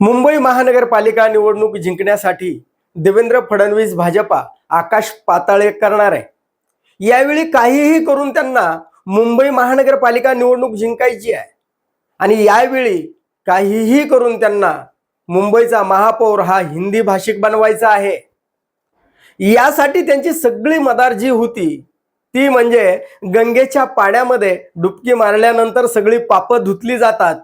मुंबई महानगरपालिका निवडणूक जिंकण्यासाठी देवेंद्र फडणवीस भाजपा आकाश पाताळे करणार आहे. यावेळी काहीही करून त्यांना मुंबई महानगरपालिका निवडणूक जिंकायची आहे. आणि यावेळी काहीही करून त्यांना मुंबईचा महापौर हा हिंदी भाषिक बनवायचा आहे. यासाठी त्यांची सगळी मदार जी होती ती म्हणजे गंगेच्या पाण्यामध्ये डुबकी मारल्यानंतर सगळी पापं धुतली जातात.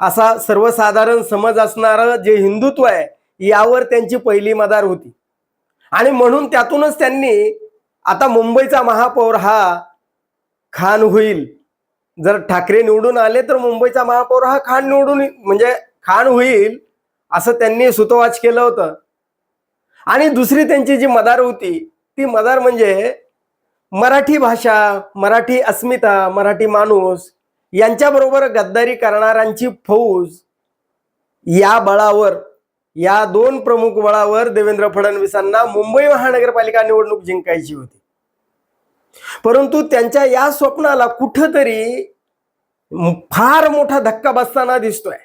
असा सर्वसाधारण समज असणारं जे हिंदुत्व आहे यावर त्यांची पहिली मदार होती. आणि म्हणून त्यातूनच त्यांनी आता मुंबईचा महापौर हा खान होईल. जर ठाकरे निवडून आले तर मुंबईचा महापौर हा खान निवडून म्हणजे खान होईल असं त्यांनी सुतवाच केलं होतं. आणि दुसरी त्यांची जी मदार होती ती मदार म्हणजे मराठी भाषा मराठी अस्मिता मराठी माणूस यांच्याबरोबर गद्दारी करणाऱ्यांची फौज या बळावर या दोन प्रमुख बळावर देवेंद्र फडणवीसांना मुंबई महानगरपालिका निवडणूक जिंकायची होती. परंतु त्यांच्या या स्वप्नाला कुठंतरी फार मोठा धक्का बसताना दिसतोय.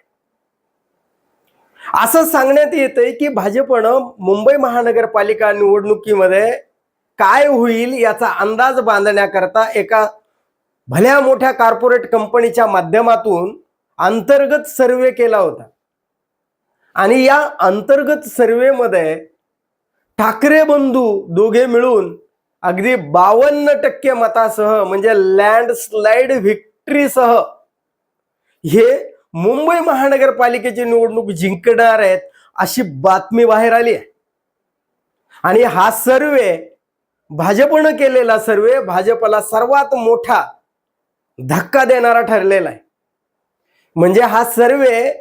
असं सांगण्यात येतंय की भाजपनं मुंबई महानगरपालिका निवडणुकीमध्ये काय होईल याचा अंदाज बांधण्याकरता एका भल्या मोठ्या कॉर्पोरेट कंपनीच्या माध्यमातून अंतर्गत सर्वे केला होता. आणि या अंतर्गत सर्वेमध्ये ठाकरे बंधू दोघे मिळून अगदी बावन्न टक्के मतासह म्हणजे लँडस्लाइड व्हिक्टरीसह हे मुंबई महानगरपालिकेची निवडणूक जिंकणार आहेत अशी बातमी बाहेर आली आहे. आणि हा सर्वे भाजपनं केलेला सर्वे भाजपला सर्वात मोठा धक्का देणारा ठरलेला आहे. म्हणजे हा सर्वे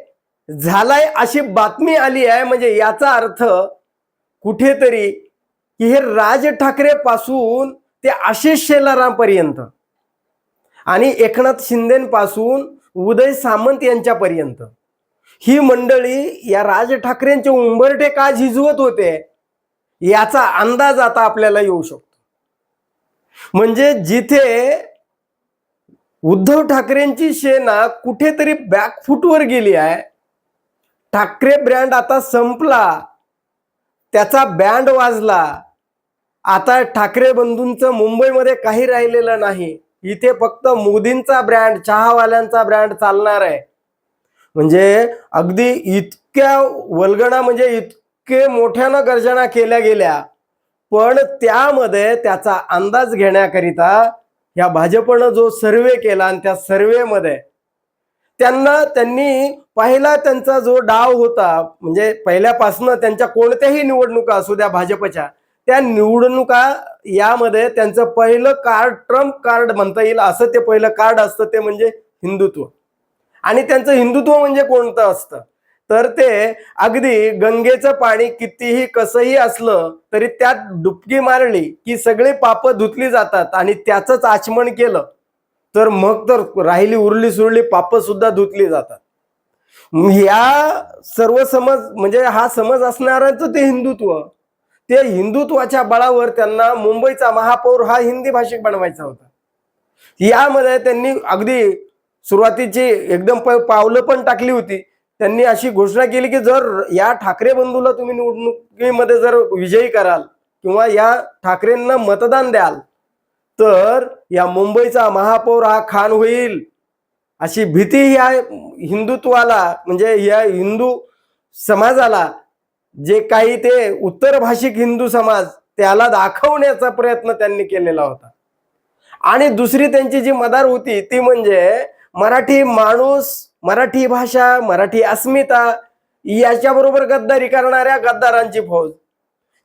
झालाय अशी बातमी आली आहे म्हणजे याचा अर्थ कुठेतरी की हे राज ठाकरे पासून ते आशिष शेलारांपर्यंत आणि एकनाथ शिंदेपासून उदय सामंत यांच्यापर्यंत ही मंडळी या राज ठाकरेंचे उंबरठे का झिजवत होते याचा अंदाज आता आपल्याला येऊ शकतो. म्हणजे जिथे उद्धव ठाकरेंची सेना कुठेतरी बॅकफुटवर गेली आहे. ठाकरे ब्रँड आता संपला. त्याचा बँड वाजला. आता ठाकरे बंधूंचं मुंबईमध्ये काही राहिलेलं नाही. इथे फक्त मोदींचा ब्रँड चहावाल्यांचा ब्रँड चालणार आहे. म्हणजे अगदी इतक्या वल्गणा म्हणजे इतके मोठ्यानं गर्जना केल्या गेल्या. पण त्यामध्ये त्याचा अंदाज घेण्याकरिता या भाजपनं जो सर्वे केला आणि त्या सर्वेमध्ये त्यांना त्यांनी पहिला त्यांचा जो डाव होता म्हणजे पहिल्यापासनं त्यांच्या कोणत्याही निवडणुका असू द्या भाजपच्या त्या निवडणुका यामध्ये त्यांचं पहिलं कार्ड ट्रम्प कार्ड म्हणता येईल असं ते पहिलं कार्ड असतं ते म्हणजे हिंदुत्व. आणि त्यांचं हिंदुत्व म्हणजे कोणतं असतं? तर ते अगदी गंगेचं पाणी कितीही कसंही असलं तरी त्यात डुबकी मारली की सगळी पाप धुतली जातात आणि त्याचंच आचमन केलं. तर मग तर राहिली उरली सुरली पाप सुद्धा धुतली जातात. या सर्व समज म्हणजे हा समज असणारच ते हिंदुत्व. ते हिंदुत्वाच्या बळावर त्यांना मुंबईचा महापौर हा हिंदी भाषिक बनवायचा होता. यामध्ये त्यांनी अगदी सुरुवातीची एकदम प- पावलं पण टाकली होती. त्यांनी अशी घोषणा केली की जर या ठाकरे बंधूला तुम्ही निवडणुकीमध्ये जर विजयी कराल किंवा या ठाकरेंना मतदान द्याल तर या मुंबईचा महापौर हा खान होईल. अशी भीती ह्या हिंदुत्वाला म्हणजे या हिंदू समाजाला जे काही ते उत्तर भाषिक हिंदू समाज त्याला दाखवण्याचा प्रयत्न त्यांनी केलेला होता. आणि दुसरी त्यांची जी मदार होती ती म्हणजे मराठी माणूस मराठी भाषा मराठी अस्मिता याच्याबरोबर गद्दारी करणाऱ्या गद्दारांची फौज.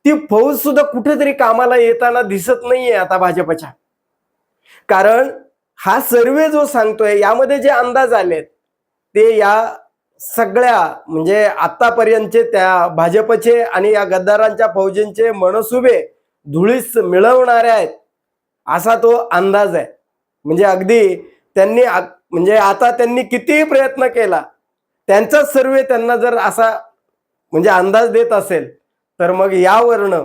ती फौज सुद्धा कुठेतरी कामाला येताना दिसत नाहीये आता भाजपच्या. कारण हा सर्वे जो सांगतोय यामध्ये जे अंदाज आलेत ते या सगळ्या म्हणजे आतापर्यंतचे त्या भाजपचे आणि या गद्दारांच्या फौजींचे मनसुबे धुळीस मिळवणारे आहेत असा तो अंदाज आहे. म्हणजे अगदी त्यांनी म्हणजे आता त्यांनी कितीही प्रयत्न केला त्यांचा सर्वे त्यांना जर असा म्हणजे अंदाज देत असेल तर मग यावरनं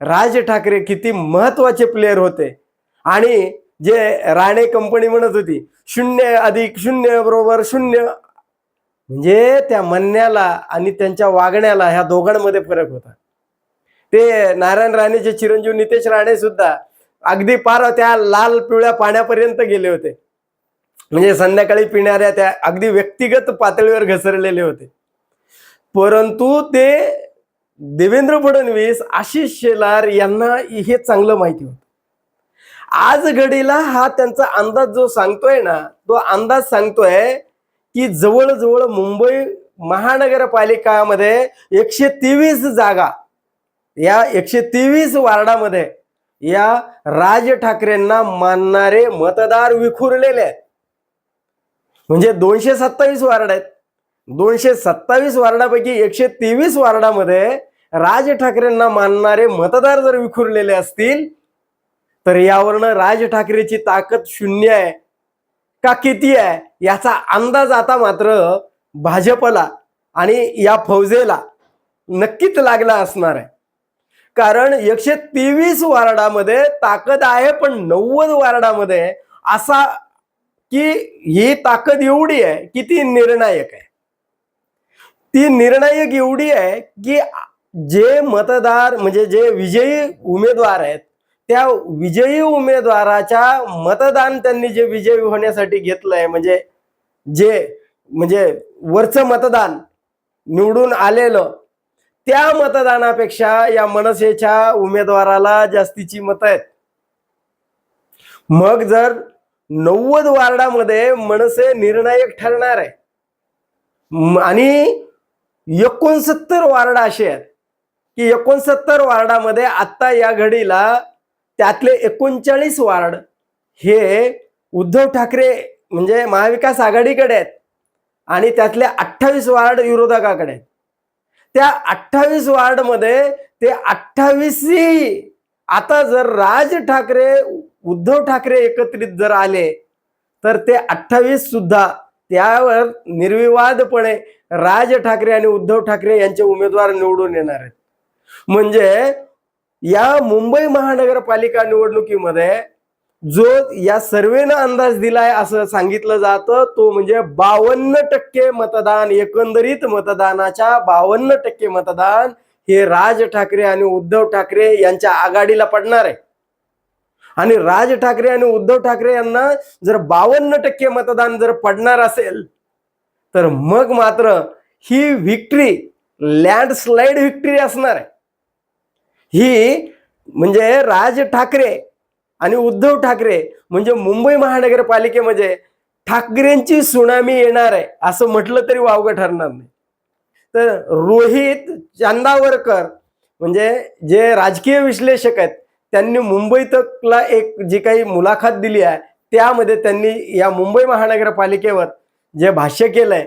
राज ठाकरे किती महत्त्वाचे प्लेयर होते. आणि जे राणे कंपनी म्हणत होती शून्य अधिक शून्य बरोबर शून्य म्हणजे त्या म्हणण्याला आणि त्यांच्या वागण्याला ह्या दोघांमध्ये फरक होता. ते नारायण राणेचे चिरंजीव नितेश राणे सुद्धा अगदी पार त्या लाल पिवळ्या पाण्यापर्यंत गेले होते. म्हणजे संध्याकाळी पिणाऱ्या त्या अगदी व्यक्तिगत पातळीवर घसरलेले होते. परंतु ते देवेंद्र फडणवीस आशिष शेलार यांना हे चांगलं माहिती होतं. आज घडीला हा त्यांचा अंदाज जो सांगतोय ना तो अंदाज सांगतोय की जवळजवळ मुंबई महानगरपालिकामध्ये एकशे तेवीस जागा या एकशे तेवीस वार्डामध्ये या राज ठाकरेंना मानणारे मतदार विखुरलेले आहेत. म्हणजे दोनशे सत्तावीस वार्ड आहेत. दोनशे सत्तावीस वार्डापैकी एकशे तेवीस वार्डामध्ये राज ठाकरेंना मानणारे मतदार जर विखुरलेले असतील तर यावरनं राज ठाकरेची ताकद शून्य आहे का किती आहे याचा अंदाज आता मात्र भाजपला आणि या फौजेला नक्कीच लागला असणार आहे. कारण एकशे तेवीस वार्डामध्ये ताकद आहे पण नव्वद वार्डामध्ये असा की ही ताकद एवढी आहे की ती निर्णायक आहे. ती निर्णायक एवढी आहे की जे मतदार म्हणजे जे विजयी उमेदवार आहेत त्या विजयी उमेदवाराच्या मतदान त्यांनी जे विजयी होण्यासाठी घेतलंय म्हणजे जे म्हणजे वरचं मतदान निवडून आलेलं त्या मतदानापेक्षा या मनसेच्या उमेदवाराला जास्तीची मतं आहेत. मग जर नव्वद वार्डामध्ये मनसे निर्णायक ठरणार आहे. आणि एकोणसत्तर वार्ड असे आहेत की एकोणसत्तर वार्डामध्ये आत्ता या घडीला त्यातले एकोणचाळीस वार्ड हे उद्धव ठाकरे म्हणजे महाविकास आघाडीकडे आहेत आणि त्यातले अठ्ठावीस वार्ड विरोधकाकडे आहेत. त्या अठ्ठावीस वार्डमध्ये ते अठ्ठावीसही आता जर राज ठाकरे उद्धव ठाकरे एकत्रित जर आले तर ते अठ्ठावीस सुद्धा त्यावर निर्विवादपणे राज ठाकरे आणि उद्धव ठाकरे यांचे उमेदवार निवडून येणार आहेत. म्हणजे या मुंबई महानगरपालिका निवडणुकीमध्ये जो या सर्वेनं अंदाज दिलाय असं सांगितलं जातं तो म्हणजे बावन्न टक्के मतदान एकंदरीत मतदानाच्या बावन्न टक्के मतदान हे राज ठाकरे आणि उद्धव ठाकरे यांच्या आघाडीला पडणार आहे. आणि राज ठाकरे आणि उद्धव ठाकरे यांना जर बावन्न टक्के मतदान जर पडणार असेल तर मग मात्र ही व्हिक्टरी लँडस्लाइड व्हिक्टरी असणार आहे. ही म्हणजे राज ठाकरे आणि उद्धव ठाकरे म्हणजे मुंबई महानगरपालिकेमध्ये ठाकरेंची सुनामी येणार आहे असं म्हटलं तरी वावगं ठरणार नाही. तर रोहित चांदावरकर म्हणजे जे राजकीय विश्लेषक आहेत त्यांनी मुंबईतला एक जी काही मुलाखत दिली आहे त्यामध्ये त्यांनी या मुंबई महानगरपालिकेवर जे भाष्य केलंय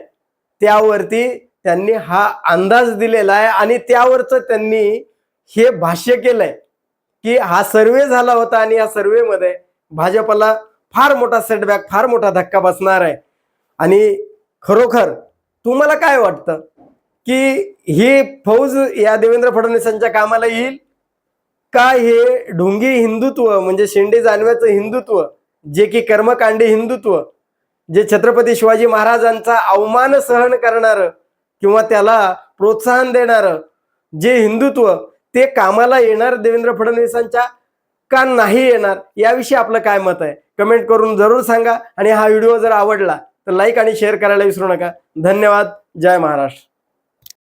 त्यावरती त्यांनी हा अंदाज दिलेला आहे आणि त्यावरचं त्यांनी हे भाष्य केलंय की हा सर्वे झाला होता आणि या सर्वेमध्ये भाजपला फार मोठा सेटबॅक फार मोठा धक्का बसणार आहे. आणि खरोखर तुम्हाला काय वाटतं? की ही फौज या देवेंद्र फडणवीसांच्या कामाला येईल? का हे ढोंगी हिंदुत्व म्हणजे शेंडे जानव्याचं हिंदुत्व जे की कर्मकांडी हिंदुत्व जे छत्रपती शिवाजी महाराजांचा अवमान सहन करणारं किंवा त्याला प्रोत्साहन देणारं जे हिंदुत्व ते कामाला येणार देवेंद्र फडणवीसांच्या का नाही येणार? याविषयी आपलं काय मत आहे? कमेंट करून जरूर सांगा. आणि हा व्हिडिओ जर आवडला तर लाईक आणि शेअर करायला विसरू नका. धन्यवाद. जय महाराष्ट्र.